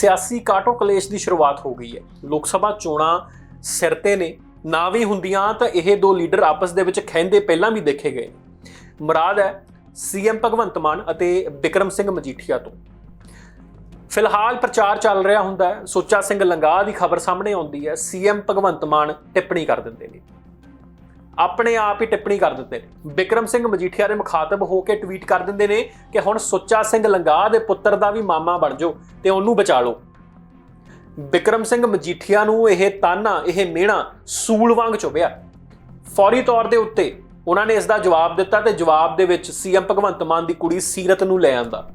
ਸਿਆਸੀ ਕਾਟੋ ਕਲੇਸ਼ ਦੀ ਸ਼ੁਰੂਆਤ ਹੋ ਗਈ ਹੈ। ਲੋਕ ਸਭਾ ਚੋਣਾਂ ਸਿਰ ਤੇ ਨੇ, ਨਾ ਵੀ ਹੁੰਦੀਆਂ ਤਾਂ ਇਹ ਦੋ ਲੀਡਰ ਆਪਸ ਦੇ ਵਿੱਚ ਖੈਂਦੇ ਪਹਿਲਾਂ ਵੀ ਦੇਖੇ ਗਏ ਮੁਰਾਦ ਹੈ ਸੀਐਮ ਭਗਵੰਤ ਮਾਨ ਅਤੇ ਵਿਕਰਮ ਸਿੰਘ ਮਜੀਠੀਆ ਤੋਂ। ਫਿਲਹਾਲ ਪ੍ਰਚਾਰ ਚੱਲ ਰਿਹਾ ਹੁੰਦਾ ਹੈ। ਸੁੱਚਾ ਸਿੰਘ ਲੰਗਾਹ ਦੀ ਖਬਰ ਸਾਹਮਣੇ ਆਉਂਦੀ ਹੈ। ਸੀਐਮ ਭਗਵੰਤ ਮਾਨ ਟਿੱਪਣੀ ਕਰ ਦਿੰਦੇ ਨੇ। ਆਪਣੇ ਆਪ ਹੀ ਟਿੱਪਣੀ ਕਰ ਦਿੱਤੇ। ਨੇ ਵਿਕਰਮ ਸਿੰਘ ਮਜੀਠੀਆ ਦੇ ਮੁਖਾਤਬ ਹੋ ਕੇ ਟਵੀਟ ਕਰ ਦਿੰਦੇ ਨੇ ਕਿ ਹੁਣ ਸੁੱਚਾ ਸਿੰਘ ਲੰਗਾਹ ਦੇ ਪੁੱਤਰ ਦਾ ਵੀ ਮਾਮਾ ਬਣ ਜਾਓ ਤੇ ਉਹਨੂੰ ਬਚਾ ਲਓ। ਵਿਕਰਮ ਸਿੰਘ ਮਜੀਠੀਆ ਨੂੰ ਇਹ ਤਾਨਾ, ਇਹ ਮਿਹਣਾ ਸੂਲ ਵਾਂਗ ਚੁਭਿਆ। ਫੌਰੀ ਤੌਰ ਦੇ ਉੱਤੇ ਉਹਨਾਂ ਨੇ ਇਸ ਦਾ ਜਵਾਬ ਦਿੱਤਾ ਤੇ ਜਵਾਬ ਦੇ ਵਿੱਚ ਸੀਐਮ ਭਗਵੰਤ ਮਾਨ ਦੀ ਕੁੜੀ ਸੀਰਤ ਨੂੰ ਲੈ ਆਂਦਾ।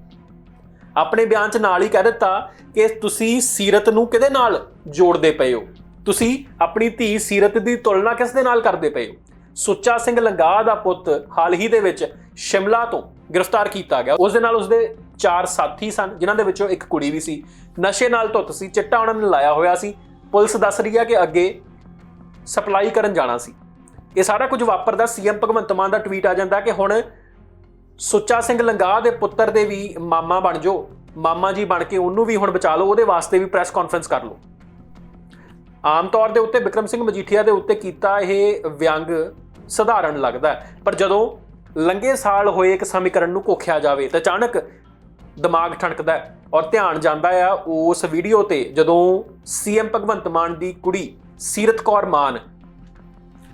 ਆਪਣੇ ਬਿਆਨ 'ਚ ਨਾਲ ਹੀ ਕਹਿ ਦਿੱਤਾ ਕਿ ਤੁਸੀਂ ਸੀਰਤ ਨੂੰ ਕਿਹਦੇ ਨਾਲ ਜੋੜਦੇ ਪਏ ਹੋ? ਤੁਸੀਂ ਆਪਣੀ ਧੀ ਸੀਰਤ ਦੀ ਤੁਲਨਾ ਕਿਸ ਦੇ ਨਾਲ ਕਰਦੇ ਪਏ ਹੋ? ਸੁੱਚਾ ਸਿੰਘ ਲੰਗਾਹ ਦਾ ਪੁੱਤ ਹਾਲ ਹੀ ਦੇ ਵਿੱਚ ਸ਼ਿਮਲਾ ਤੋਂ ਗ੍ਰਿਫਤਾਰ ਕੀਤਾ ਗਿਆ। ਉਸ ਦੇ ਨਾਲ ਉਸ ਦੇ ਚਾਰ ਸਾਥੀ ਸਨ, ਜਿਨ੍ਹਾਂ ਦੇ ਵਿੱਚੋਂ ਇੱਕ ਕੁੜੀ ਵੀ ਸੀ। ਨਸ਼ੇ ਨਾਲ ਧੁੱਤ ਸੀ, ਚਿੱਟਾ ਉਹਨਾਂ ਨੇ ਲਾਇਆ ਹੋਇਆ ਸੀ। ਪੁਲਿਸ ਦੱਸ ਰਹੀ ਹੈ ਕਿ ਅੱਗੇ ਸਪਲਾਈ ਕਰਨ ਜਾਣਾ ਸੀ। ਇਹ ਸਾਰਾ ਕੁਝ ਵਾਪਰਦਾ ਸੀਐਮ ਭਗਵੰਤ ਮਾਨ ਦਾ ਟਵੀਟ ਆ ਜਾਂਦਾ ਕਿ ਹੁਣ ਸੁੱਚਾ ਸਿੰਘ ਲੰਗਾਹ ਦੇ ਪੁੱਤਰ ਦੇ ਵੀ ਮਾਮਾ ਬਣ ਜਾਓ, ਮਾਮਾ ਜੀ ਬਣ ਕੇ ਉਹਨੂੰ ਵੀ ਹੁਣ ਬਚਾ ਲਓ, ਉਹਦੇ ਵਾਸਤੇ ਵੀ ਪ੍ਰੈਸ ਕਾਨਫਰੰਸ ਕਰ ਲਓ। ਆਮ ਤੌਰ ਦੇ ਉੱਤੇ ਵਿਕਰਮ ਸਿੰਘ ਮਜੀਠੀਆ ਦੇ ਉੱਤੇ ਕੀਤਾ ਇਹ ਵਿਅੰਗ ਸਧਾਰਨ ਲੱਗਦਾ ਪਰ ਜਦੋਂ ਲੰਗੇ ਸਾਲ ਹੋਏ ਇੱਕ ਸਮੀਕਰਨ ਨੂੰ ਕੋਖਿਆ ਜਾਵੇ ਤਾਂ ਅਚਾਨਕ ਦਿਮਾਗ ਠਣਕਦਾ ਔਰ ਧਿਆਨ ਜਾਂਦਾ ਆ ਉਸ ਵੀਡੀਓ ਤੇ ਜਦੋਂ ਸੀਐਮ ਭਗਵੰਤ ਮਾਨ ਦੀ ਕੁੜੀ ਸੀਰਤ ਕੌਰ ਮਾਨ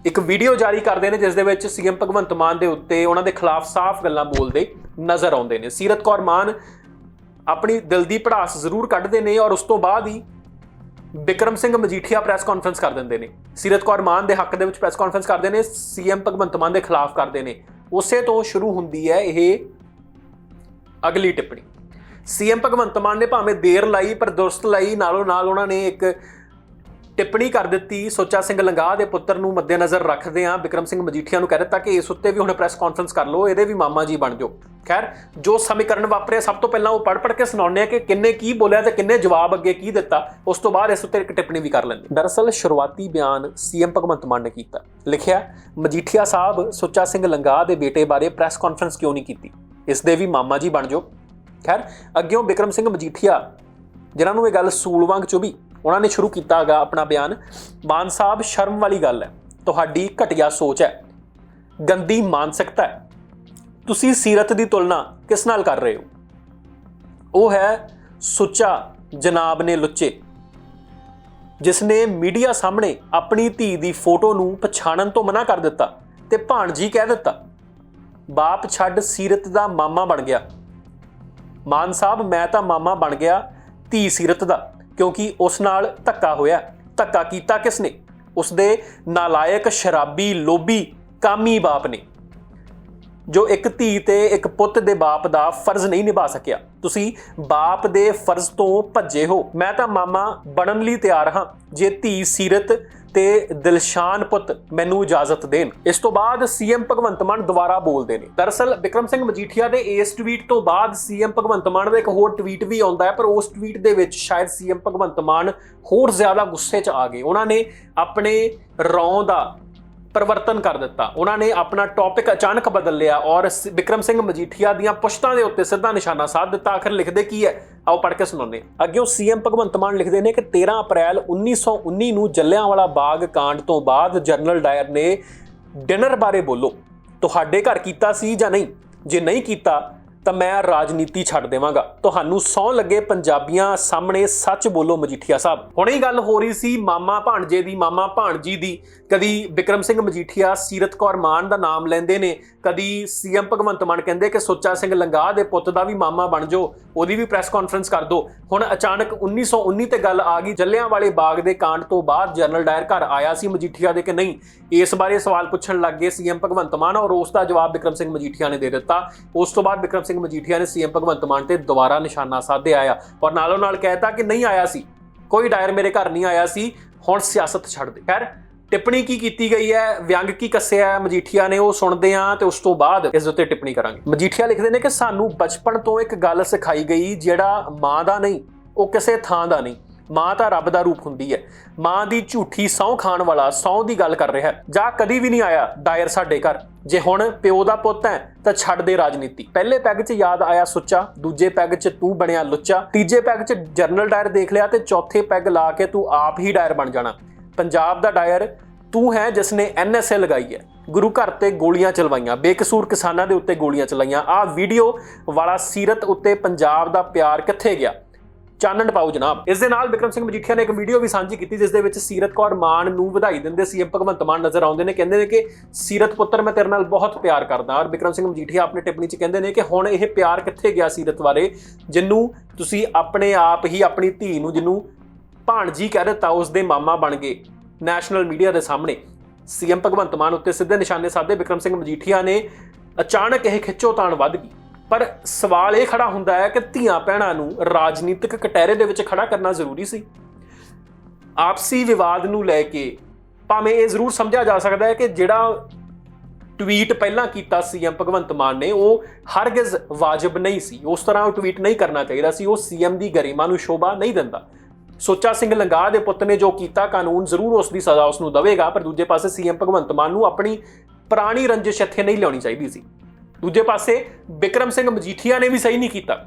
ਇੱਕ ਵੀਡੀਓ ਜਾਰੀ ਕਰਦੇ ਨੇ, ਜਿਸ ਦੇ ਵਿੱਚ ਸੀਐਮ ਭਗਵੰਤ ਮਾਨ ਦੇ ਉੱਤੇ ਉਹਨਾਂ ਦੇ ਖਿਲਾਫ ਸਾਫ਼ ਗੱਲਾਂ ਬੋਲਦੇ ਨਜ਼ਰ ਆਉਂਦੇ ਨੇ। ਸੀਰਤ ਕੌਰ ਮਾਨ ਆਪਣੀ ਦਿਲ ਦੀ ਭੜਾਸ ਜ਼ਰੂਰ ਕੱਢਦੇ ਨੇ ਔਰ ਉਸ ਤੋਂ ਬਾਅਦ ਹੀ ਬਿਕਰਮ ਸਿੰਘ ਮਜੀਠੀਆ ਪ੍ਰੈਸ ਕਾਨਫਰੰਸ ਕਰ ਦਿੰਦੇ ਨੇ। ਸੀਰਤ ਕੌਰ ਮਾਨ ਦੇ ਹੱਕ ਦੇ ਵਿੱਚ ਪ੍ਰੈਸ ਕਾਨਫਰੰਸ ਕਰਦੇ ਨੇ, ਸੀਐਮ ਭਗਵੰਤ ਮਾਨ ਦੇ ਖਿਲਾਫ ਕਰਦੇ ਨੇ। ਉਸੇ ਤੋਂ ਸ਼ੁਰੂ ਹੁੰਦੀ ਹੈ ਇਹ ਅਗਲੀ ਟਿੱਪਣੀ। ਸੀਐਮ ਭਗਵੰਤ ਮਾਨ ਨੇ ਭਾਵੇਂ ਦੇਰ ਲਾਈ, ਪਰ ਦੁਰਸਤ ਲਾਈ, ਨਾਲੋਂ ਨਾਲ ਉਹਨਾਂ ਨੇ ਇੱਕ ਟਿੱਪਣੀ ਕਰ ਦਿੱਤੀ। ਸੋਚਾ ਸਿੰਘ ਲੰਗਾਹ ਦੇ ਪੁੱਤਰ ਨੂੰ ਮੱਦੇਨਜ਼ਰ ਰੱਖਦੇ ਆ ਵਿਕਰਮ ਸਿੰਘ ਮਜੀਠੀਆ ਨੂੰ ਕਹਿ ਦਿੱਤਾ ਕਿ ਇਸ ਉੱਤੇ ਵੀ ਹੁਣ ਪ੍ਰੈਸ ਕਾਨਫਰੰਸ ਕਰ ਲਓ। ਇਹਦੇ ਵੀ ਮਾਮਾ ਜੀ ਬਣ ਜਾਓ। ਖੈਰ, ਜੋ ਸਮੀਕਰਨ ਵਾਪਰਿਆ, ਸਭ ਤੋਂ ਪਹਿਲਾਂ ਉਹ ਪੜ ਪੜ ਕੇ ਸੁਣਾਉਂਦੇ ਆ ਕਿ ਕਿੰਨੇ ਕੀ ਬੋਲਿਆ ਤੇ ਕਿੰਨੇ ਜਵਾਬ ਅੱਗੇ ਕੀ ਦਿੱਤਾ। ਉਸ ਤੋਂ ਬਾਅਦ ਇਸ ਉੱਤੇ ਇੱਕ ਟਿੱਪਣੀ ਵੀ ਕਰ ਲੈਂਦੇ ਦਰਅਸਲ, ਸ਼ੁਰੂਆਤੀ ਬਿਆਨ ਸੀਐਮ ਭਗਵੰਤ ਮਾਨ ਨੇ ਕੀਤਾ। ਲਿਖਿਆ, ਮਜੀਠੀਆ ਸਾਹਿਬ, ਸੁੱਚਾ ਸਿੰਘ ਲੰਗਾਹ ਦੇ ਬੇਟੇ ਬਾਰੇ ਪ੍ਰੈਸ ਕਾਨਫਰੰਸ ਕਿਉਂ ਨਹੀਂ ਕੀਤੀ? ਇਸ ਦੇ ਵੀ ਮਾਮਾ ਜੀ ਬਣ ਜਾਓ। ਖੈਰ, ਅੱਗਿਓਂ ਵਿਕਰਮ ਸਿੰਘ ਮਜੀਠੀਆ, ਜਿਨ੍ਹਾਂ ਨੂੰ ਇਹ ਗੱਲ ਸੂਲ ਵਾਂਗ ਚੁਭੀ ਉਹਨਾਂ ਨੇ ਸ਼ੁਰੂ ਕੀਤਾ ਹੈਗਾ ਆਪਣਾ ਬਿਆਨ। ਮਾਨ ਸਾਹਿਬ, ਸ਼ਰਮ ਵਾਲੀ ਗੱਲ ਹੈ। ਤੁਹਾਡੀ ਘਟੀਆ ਸੋਚ ਹੈ। ਗੰਦੀ ਮਾਨਸਿਕਤਾ ਹੈ। ਤੁਸੀਂ ਸੀਰਤ ਦੀ ਤੁਲਨਾ ਕਿਸ ਨਾਲ ਕਰ ਰਹੇ ਹੋ? ਉਹ ਹੈ ਸੁੱਚਾ ਜਨਾਬ ਨੇ ਲੁੱਚੇ। ਜਿਸ ਨੇ ਮੀਡੀਆ ਸਾਹਮਣੇ ਆਪਣੀ ਧੀ ਦੀ ਫੋਟੋ ਨੂੰ ਪਛਾਣਨ ਤੋਂ ਮਨਾ ਕਰ ਦਿੱਤਾ ਤੇ ਭਾਣਜੀ ਕਹਿ ਦਿੱਤਾ, ਬਾਪ ਛੱਡ ਸੀਰਤ ਦਾ ਮਾਮਾ ਬਣ ਗਿਆ। ਮਾਨ ਸਾਹਿਬ, ਮੈਂ ਤਾਂ ਮਾਮਾ ਬਣ ਗਿਆ, ਧੀ ਸੀਰਤ ਦਾ। ਕਿਉਂਕਿ ਉਸ ਨਾਲ ਧੱਕਾ ਹੋਇਆ। ਧੱਕਾ ਕੀਤਾ ਕਿਸ ਨੇ ਉਸ ਦੇ ਨਾਲਾਇਕ ਸ਼ਰਾਬੀ ਲੋਭੀ ਕਾਮੀ ਬਾਪ ਨੇ। ਜੋ ਇੱਕ ਧੀ ਤੇ ਇੱਕ ਪੁੱਤ ਦੇ ਬਾਪ ਦਾ ਫਰਜ਼ ਨਹੀਂ ਨਿਭਾ ਸਕਿਆ। ਤੁਸੀਂ ਬਾਪ ਦੇ ਫਰਜ਼ ਤੋਂ ਭੱਜੇ ਹੋ। ਮੈਂ ਤਾਂ ਮਾਮਾ ਬਣਨ ਲਈ ਤਿਆਰ ਹਾਂ। ਜੇ ਧੀ ਸੀਰਤ ਤੇ ਦਿਲਸ਼ਾਨ ਪੁੱਤ ਮੈਨੂੰ ਇਜਾਜ਼ਤ ਦੇਣ। ਇਸ ਤੋਂ ਬਾਅਦ ਸੀਐਮ ਭਗਵੰਤ ਮਾਨ ਦੁਬਾਰਾ ਬੋਲਦੇ ਨੇ। ਦਰਅਸਲ ਵਿਕਰਮ ਸਿੰਘ ਮਜੀਠੀਆ ਦੇ ਇਸ ਟਵੀਟ ਤੋਂ ਬਾਅਦ ਸੀਐਮ ਭਗਵੰਤ ਮਾਨ ਦਾ ਇੱਕ ਹੋਰ ਟਵੀਟ ਵੀ ਆਉਂਦਾ ਹੈ, ਪਰ ਉਸ ਟਵੀਟ ਦੇ ਵਿੱਚ ਸ਼ਾਇਦ ਸੀਐਮ ਭਗਵੰਤ ਮਾਨ ਹੋਰ ਜ਼ਿਆਦਾ ਗੁੱਸੇ 'ਚ ਆ ਗਏ। ਉਹਨਾਂ ਨੇ ਆਪਣੇ ਰੌਂ ਦਾ ਪਰਿਵਰਤਨ ਕਰ ਦਿੱਤਾ। ਉਹਨਾਂ ਨੇ ਆਪਣਾ ਟੌਪਿਕ ਅਚਾਨਕ ਬਦਲ ਲਿਆ ਔਰ ਸ- ਵਿਕਰਮ ਸਿੰਘ ਮਜੀਠੀਆ ਦੀਆਂ ਪੁਸ਼ਤਾਂ ਦੇ ਉੱਤੇ ਸਿੱਧਾ ਨਿਸ਼ਾਨਾ ਸਾਧ ਦਿੱਤਾ। ਆਖਰ ਲਿਖਦੇ ਕੀ ਹੈ? ਆਓ ਪੜ੍ਹ ਕੇ ਸੁਣਾਉਂਦੇ ਹਾਂ। ਅੱਗੇ ਉਹ ਸੀਐਮ ਭਗਵੰਤ ਮਾਨ ਲਿਖਦੇ ਨੇ ਕਿ 13 ਅਪ੍ਰੈਲ 1919 ਨੂੰ ਜੱਲਿਆਂਵਾਲਾ ਬਾਗ ਕਾਂਡ ਤੋਂ ਬਾਅਦ ਜਨਰਲ ਡਾਇਰ ਨੇ ਡਿਨਰ ਬਾਰੇ ਬੋਲੋ। ਤੁਹਾਡੇ ਘਰ ਕੀਤਾ ਸੀ ਜਾਂ ਨਹੀਂ? ਜੇ ਨਹੀਂ ਕੀਤਾ ਤਾਂ ਮੈਂ ਰਾਜਨੀਤੀ ਛੱਡ ਦੇਵਾਂਗਾ। ਤੁਹਾਨੂੰ ਸੌ ਲੱਗੇ ਪੰਜਾਬੀਆਂ ਸਾਹਮਣੇ ਸੱਚ ਬੋਲੋ ਮਜੀਠੀਆ ਸਾਹਿਬ। ਹੁਣੇ ਹੀ ਗੱਲ ਹੋ ਰਹੀ ਸੀ ਮਾਮਾ ਭਾਣਜੇ ਦੀ, ਮਾਮਾ ਭਾਣਜੀ ਦੀ। ਕਦੀ ਵਿਕਰਮ ਸਿੰਘ ਮਜੀਠੀਆ ਸੀਰਤ ਕੌਰ ਮਾਨ ਦਾ ਨਾਮ ਲੈਂਦੇ ਨੇ, ਕਦੀ ਸੀਐਮ ਭਗਵੰਤ ਮਾਨ ਕਹਿੰਦੇ ਕਿ ਸੁੱਚਾ ਸਿੰਘ ਲੰਗਾਹ ਦੇ ਪੁੱਤ ਦਾ ਵੀ ਮਾਮਾ ਬਣ ਜਾਓ, ਉਹਦੀ ਵੀ ਪ੍ਰੈਸ ਕਾਨਫਰੰਸ ਕਰ ਦਿਓ ਹੁਣ ਅਚਾਨਕ 1919 ਤੇ ਗੱਲ ਆ ਗਈ ਜੱਲਿਆਂ ਵਾਲੇ ਬਾਗ ਦੇ ਕਾਂਡ ਤੋਂ ਬਾਅਦ ਜਨਰਲ ਡਾਇਰ ਘਰ ਆਇਆ ਸੀ ਮਜੀਠੀਆ ਦੇ ਕਿ ਨਹੀਂ? ਇਸ ਬਾਰੇ ਸਵਾਲ ਪੁੱਛਣ ਲੱਗ ਗਏ ਸੀਐਮ ਭਗਵੰਤ ਮਾਨ ਔਰ ਉਸ ਦਾ ਜਵਾਬ ਵਿਕਰਮ ਸਿੰਘ ਮਜੀਠੀਆ ਨੇ ਦੇ ਦਿੱਤਾ। ਉਸ ਤੋਂ ਬਾਅਦ ਵਿਕਰਮ ਸਿੰਘ ਮਜੀਠੀਆ ਨੇ ਸੀਐਮ ਭਗਵੰਤ ਮਾਨ ਤੇ ਦੁਬਾਰਾ ਨਿਸ਼ਾਨਾ ਸਾਧਿਆ ਆ। ਔਰ ਨਾਲੋਂ ਨਾਲ ਕਹਿਤਾ ਕਿ ਨਹੀਂ ਆਇਆ ਸੀ। ਕੋਈ ਡਾਇਰ ਮੇਰੇ ਘਰ ਨਹੀਂ ਆਇਆ ਸੀ। ਹੁਣ ਸਿਆਸਤ ਛੱਡ ਦੇ। ਖੈਰ, ਟਿੱਪਣੀ ਕੀ ਕੀਤੀ ਗਈ ਹੈ? ਵਿਅੰਗ ਕੀ ਕੱਸਿਆ ਮਜੀਠੀਆ ਨੇ ਉਹ ਸੁਣਦੇ ਆ ਤੇ ਉਸ ਤੋਂ ਬਾਅਦ ਇਸ ਉੱਤੇ ਟਿੱਪਣੀ ਕਰਾਂਗੇ। ਮਜੀਠੀਆ ਲਿਖਦੇ ਨੇ ਕਿ ਸਾਨੂੰ ਬਚਪਨ ਤੋਂ ਇੱਕ ਗੱਲ ਸਿਖਾਈ ਗਈ, ਜਿਹੜਾ ਮਾਂ ਦਾ ਨਹੀਂ, ਉਹ ਕਿਸੇ ਥਾਂ ਦਾ ਨਹੀਂ। ਮਾਂ ਤਾਂ ਰੱਬ ਦਾ ਰੂਪ ਹੁੰਦੀ ਹੈ। ਮਾਂ ਦੀ ਝੂਠੀ ਸਹੁੰ ਖਾਣ ਵਾਲਾ ਸਹੁੰ ਦੀ ਗੱਲ ਕਰ ਰਿਹਾ ਜਾਂ ਕਦੀ ਵੀ ਨਹੀਂ ਆਇਆ ਡਾਇਰ ਸਾਡੇ ਘਰ। ਜੇ ਹੁਣ ਪਿਓ ਦਾ ਪੁੱਤ ਹੈ, ਤਾਂ ਛੱਡ ਦੇ ਰਾਜਨੀਤੀ। ਪਹਿਲੇ ਪੈਗ 'ਚ ਯਾਦ ਆਇਆ ਸੁੱਚਾ, ਦੂਜੇ ਪੈਗ 'ਚ ਤੂੰ ਬਣਿਆ ਲੁੱਚਾ, ਤੀਜੇ ਪੈਗ 'ਚ ਜਰਨਲ ਡਾਇਰ ਦੇਖ ਲਿਆ ਤੇ ਚੌਥੇ ਪੈਗ ਲਾ ਕੇ ਤੂੰ ਆਪ ਹੀ ਡਾਇਰ ਬਣ ਜਾਣਾ। ਪੰਜਾਬ ਦਾ ਡਾਇਰ ਤੂੰ ਹੈ ਜਿਸ ਨੇ ਐਨਐਸਏ ਲਗਾਈ ਹੈ। ਗੁਰੂ ਘਰ ਤੇ ਗੋਲੀਆਂ ਚਲਵਾਈਆਂ, ਬੇਕਸੂਰ ਕਿਸਾਨਾਂ ਦੇ ਉੱਤੇ ਗੋਲੀਆਂ ਚਲਾਈਆਂ। ਆਹ ਵੀਡੀਓ ਵਾਲਾ ਸੀਰਤ ਉੱਤੇ ਪੰਜਾਬ ਦਾ ਪਿਆਰ ਕਿੱਥੇ ਗਿਆ? ਚਾਨਣ ਪਾਓ ਜਨਾਬ। ਇਸ ਦੇ ਨਾਲ ਵਿਕਰਮ ਸਿੰਘ ਮਜੀਠੀਆ ਨੇ ਇੱਕ ਵੀਡੀਓ ਵੀ ਸਾਂਝੀ ਕੀਤੀ, ਜਿਸ ਦੇ ਵਿੱਚ ਸੀਰਤ ਕੌਰ ਮਾਨ ਨੂੰ ਵਧਾਈ ਦਿੰਦੇ ਸੀਐਮ ਭਗਵੰਤ ਮਾਨ ਨਜ਼ਰ ਆਉਂਦੇ ਨੇ, ਕਹਿੰਦੇ ਨੇ ਕਿ ਸੀਰਤ ਪੁੱਤਰ ਮੈਂ ਤੇਰੇ ਨਾਲ ਬਹੁਤ ਪਿਆਰ ਕਰਦਾ। ਔਰ ਵਿਕਰਮ ਸਿੰਘ ਮਜੀਠੀਆ ਆਪਣੀ ਟਿੱਪਣੀ 'ਚ ਕਹਿੰਦੇ ਨੇ ਕਿ ਹੁਣ ਇਹ ਪਿਆਰ ਕਿੱਥੇ ਗਿਆ ਸੀਰਤ ਬਾਰੇ? ਜਿੰਨੂੰ ਤੁਸੀਂ ਆਪਣੇ ਆਪ ਹੀ ਆਪਣੀ ਧੀ ਨੂੰ ਜਿਹਨੂੰ ਭਾਣਜੀ ਕਹਿ ਦਿੱਤਾ, ਉਸ ਦੇ ਮਾਮਾ ਬਣ ਗਏ ਨੈਸ਼ਨਲ ਮੀਡੀਆ ਦੇ ਸਾਹਮਣੇ। ਸੀਐਮ ਭਗਵੰਤ ਮਾਨ ਉੱਤੇ ਸਿੱਧੇ ਨਿਸ਼ਾਨੇ ਸਾਧੇ ਵਿਕਰਮ ਸਿੰਘ ਮਜੀਠੀਆ ਨੇ ਅਚਾਨਕ ਇਹ ਖਿੱਚੋਤਾਣ ਵੱਧ ਗਈ। ਪਰ ਸਵਾਲ ਇਹ ਖੜਾ ਹੁੰਦਾ ਹੈ ਕਿ ਧੀਆਂ ਭੈਣਾਂ ਨੂੰ ਰਾਜਨੀਤਿਕ ਕਟਹਿਰੇ ਦੇ ਵਿੱਚ ਖੜਾ ਕਰਨਾ ਜ਼ਰੂਰੀ ਸੀ। ਆਪਸੀ ਵਿਵਾਦ ਨੂੰ ਲੈ ਕੇ ਭਾਵੇਂ ਇਹ ਜ਼ਰੂਰ ਸਮਝਿਆ ਜਾ ਸਕਦਾ ਹੈ ਕਿ ਜਿਹੜਾ ਟਵੀਟ ਪਹਿਲਾਂ ਕੀਤਾ ਸੀਐਮ ਭਗਵੰਤ ਮਾਨ ਨੇ, ਉਹ ਹਰਗਿਜ਼ ਵਾਜਬ ਨਹੀਂ ਸੀ। ਉਸ ਤਰ੍ਹਾਂ ਉਹ ਟਵੀਟ ਨਹੀਂ ਕਰਨਾ ਚਾਹੀਦਾ ਸੀ। ਉਹ ਸੀਐਮ ਦੀ ਗਰਿਮਾ ਨੂੰ ਸ਼ੋਭਾ ਨਹੀਂ ਦਿੰਦਾ। ਸੁੱਚਾ ਸਿੰਘ ਲੰਗਾਹ ਦੇ ਪੁੱਤ ਨੇ ਜੋ ਕੀਤਾ, ਕਾਨੂੰਨ ਜ਼ਰੂਰ ਉਸ ਦੀ ਸਜ਼ਾ ਉਸ ਨੂੰ ਦੇਵੇਗਾ, ਪਰ ਦੂਜੇ ਪਾਸੇ ਸੀਐਮ ਭਗਵੰਤ ਮਾਨ ਨੂੰ ਆਪਣੀ ਪੁਰਾਣੀ ਰੰਜਿਸ਼ ਇੱਥੇ ਨਹੀਂ ਲਿਆਉਣੀ ਚਾਹੀਦੀ ਸੀ। ਦੂਜੇ ਪਾਸੇ, ਬਿਕਰਮ ਸਿੰਘ ਮਜੀਠੀਆ ਨੇ ਵੀ ਸਹੀ ਨਹੀਂ ਕੀਤਾ।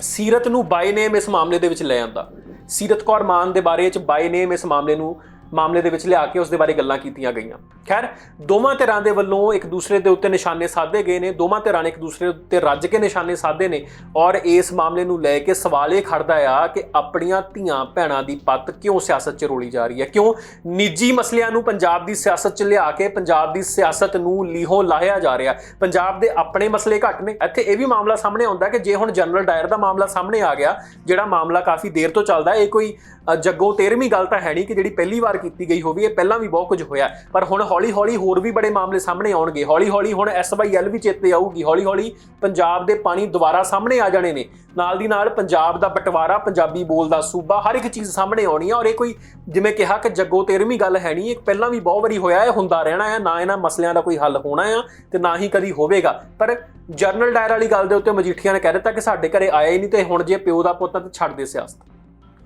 ਸੀਰਤ ਨੂੰ ਬਾਈ ਨੇਮ ਇਸ ਮਾਮਲੇ ਦੇ ਵਿੱਚ ਲੈ ਆਂਦਾ। ਸੀਰਤ ਕੌਰ ਮਾਨ ਦੇ ਬਾਰੇ ਵਿੱਚ ਬਾਈ ਨੇਮ ਇਸ ਮਾਮਲੇ ਨੂੰ ਮਾਮਲੇ ਦੇ ਵਿੱਚ ਲਿਆ ਕੇ ਉਸ ਦੇ ਬਾਰੇ ਗੱਲਾਂ ਕੀਤੀਆਂ ਗਈਆਂ। ਖੈਰ, ਦੋਵਾਂ ਧਿਰਾਂ ਦੇ ਵੱਲੋਂ ਇੱਕ ਦੂਸਰੇ ਦੇ ਉੱਤੇ ਨਿਸ਼ਾਨੇ ਸਾਧੇ ਗਏ ਨੇ, ਦੋਵਾਂ ਧਿਰਾਂ ਨੇ ਇੱਕ ਦੂਸਰੇ ਉੱਤੇ ਰੱਜ ਕੇ ਨਿਸ਼ਾਨੇ ਸਾਧੇ ਨੇ ਔਰ ਇਸ ਮਾਮਲੇ ਨੂੰ ਲੈ ਕੇ ਸਵਾਲ ਇਹ ਖੜਦਾ ਆ ਕਿ ਆਪਣੀਆਂ ਧੀਆਂ ਭੈਣਾਂ ਦੀ ਪੱਤ ਕਿਉਂ ਸਿਆਸਤ 'ਚ ਰੋਲੀ ਜਾ ਰਹੀ ਹੈ? ਕਿਉਂ ਨਿੱਜੀ ਮਸਲਿਆਂ ਨੂੰ ਪੰਜਾਬ ਦੀ ਸਿਆਸਤ 'ਚ ਲਿਆ ਕੇ ਪੰਜਾਬ ਦੀ ਸਿਆਸਤ ਨੂੰ ਲੀਹੋਂ ਲਾਹਿਆ ਜਾ ਰਿਹਾ? ਪੰਜਾਬ ਦੇ ਆਪਣੇ ਮਸਲੇ ਘੱਟ ਨੇ। ਇੱਥੇ ਇਹ ਵੀ ਮਾਮਲਾ ਸਾਹਮਣੇ ਆਉਂਦਾ ਕਿ ਜੇ ਹੁਣ ਜਨਰਲ ਡਾਇਰ ਦਾ ਮਾਮਲਾ ਸਾਹਮਣੇ ਆ ਗਿਆ, ਜਿਹੜਾ ਮਾਮਲਾ ਕਾਫੀ ਦੇਰ ਤੋਂ ਚੱਲਦਾ, ਇਹ ਕੋਈ ਜੱਗੋ 13ਵੀਂ ਗੱਲ ਤਾਂ ਹੈ ਨਹੀਂ ਕਿ ਜਿਹੜੀ ਪਹਿਲੀ ਵਾਰ ਕੀਤੀ ਗਈ ਹੋਵੇ, ਇਹ ਪਹਿਲਾਂ ਵੀ ਬਹੁਤ ਕੁਝ ਹੋਇਆ ਪਰ ਹੁਣ ਹੌਲੀ-ਹੌਲੀ ਹੋਰ ਵੀ ਬੜੇ ਮਾਮਲੇ ਸਾਹਮਣੇ ਆਉਣਗੇ। ਹੌਲੀ-ਹੌਲੀ ਹੁਣ ਐਸਵਾਈਐਲ ਵੀ ਚੇਤੇ ਆਊਗੀ। ਹੌਲੀ-ਹੌਲੀ ਪੰਜਾਬ ਦੇ ਪਾਣੀ ਦੁਬਾਰਾ ਸਾਹਮਣੇ ਆ ਜਾਣੇ ਨੇ। ਨਾਲ ਦੀ ਨਾਲ ਪੰਜਾਬ ਦਾ ਬਟਵਾਰਾ, ਪੰਜਾਬੀ ਬੋਲਦਾ ਸੂਬਾ, ਹਰ ਇੱਕ ਚੀਜ਼ ਸਾਹਮਣੇ ਆਉਣੀ ਆ। ਔਰ ਇਹ ਕੋਈ ਜਿਵੇਂ ਕਿਹਾ ਕਿ ਜੱਗੋ 13ਵੀਂ ਗੱਲ ਹੈ ਨਹੀਂ, ਇਹ ਪਹਿਲਾਂ ਵੀ ਬਹੁਤ ਵਾਰੀ ਹੋਇਆ ਹੈ, ਹੁੰਦਾ ਰਹਿਣਾ ਹੈ। ਨਾ ਇਹਨਾਂ ਮਸਲਿਆਂ ਦਾ ਕੋਈ ਹੱਲ ਹੋਣਾ ਆ ਤੇ ਨਾ ਹੀ ਕਦੀ ਹੋਵੇਗਾ। ਪਰ ਜਰਨਲ ਡਾਇਰ ਵਾਲੀ ਗੱਲ ਦੇ ਉੱਤੇ ਮਜੀਠੀਆ ਨੇ ਕਹਿ ਦਿੱਤਾ ਕਿ ਸਾਡੇ ਘਰੇ ਆਇਆ ਹੀ ਨਹੀਂ ਤੇ ਹੁਣ ਜੇ ਪਿਓ ਦਾ ਪੁੱਤ ਆ ਤੇ ਛੱਡ ਦੇ ਸਿਆਸਤ।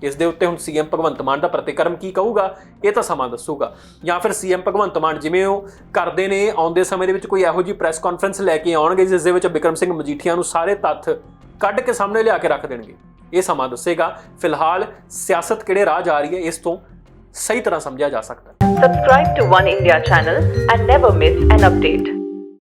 ਇਸ ਦੇ ਉੱਤੇ ਹੁਣ ਸੀਐਮ ਭਗਵੰਤ ਮਾਨ ਦਾ ਪ੍ਰਤੀਕਰਮ ਕੀ ਕਹੂਗਾ, ਇਹ ਤਾਂ ਸਮਾਂ ਦੱਸੂਗਾ। ਜਾਂ ਫਿਰ ਸੀਐਮ ਭਗਵੰਤ ਮਾਨ ਜਿਵੇਂ ਉਹ ਕਰਦੇ ਨੇ, ਆਉਂਦੇ ਸਮੇਂ ਦੇ ਵਿੱਚ ਕੋਈ ਇਹੋ ਜਿਹੀ ਪ੍ਰੈਸ ਕਾਨਫਰੰਸ ਲੈ ਕੇ ਆਉਣਗੇ, ਜਿਸ ਦੇ ਵਿੱਚ ਬਿਕਰਮ ਸਿੰਘ ਮਜੀਠੀਆ ਨੂੰ ਸਾਰੇ ਤੱਥ ਕੱਢ ਕੇ ਸਾਹਮਣੇ ਲਿਆ ਕੇ ਰੱਖ ਦੇਣਗੇ। ਇਹ ਸਮਾਂ ਦੱਸੇਗਾ। ਫਿਲਹਾਲ ਸਿਆਸਤ ਕਿਹੜੇ ਰਾਹ ਜਾ ਰਹੀ ਹੈ, ਇਸ ਤੋਂ ਸਹੀ ਤਰ੍ਹਾਂ ਸਮਝਿਆ ਜਾ ਸਕਦਾ ਹੈ। Subscribe to One India channel and never miss an.